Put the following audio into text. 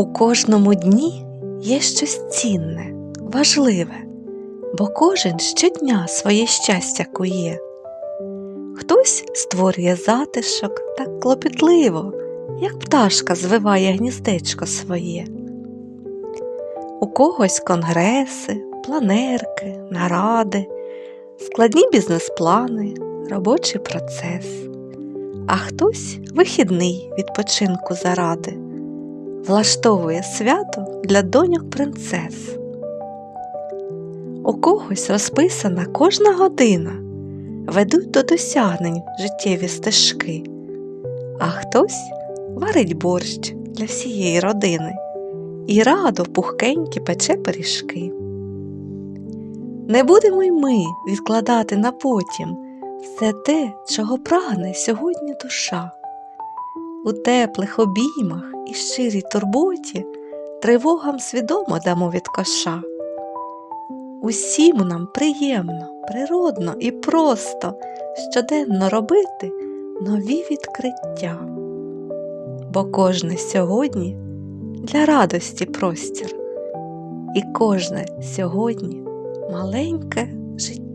У кожному дні є щось цінне, важливе, бо кожен щодня своє щастя кує. Хтось створює затишок так клопітливо, як пташка звиває гніздечко своє. У когось конгреси, планерки, наради, складні бізнес-плани, робочий процес, а хтось вихідний відпочинку заради влаштовує свято для доньок принцес. У когось розписана кожна година, ведуть до досягнень життєві стежки, а хтось варить борщ для всієї родини і радо пухкенькі пече пиріжки. Не будемо й ми відкладати на потім все те, чого прагне сьогодні душа. У теплих обіймах і щирій турботі тривогам свідомо дамо від коша. Усім нам приємно, природно і просто щоденно робити нові відкриття, бо кожне сьогодні для радості простір, і кожне сьогодні маленьке життя.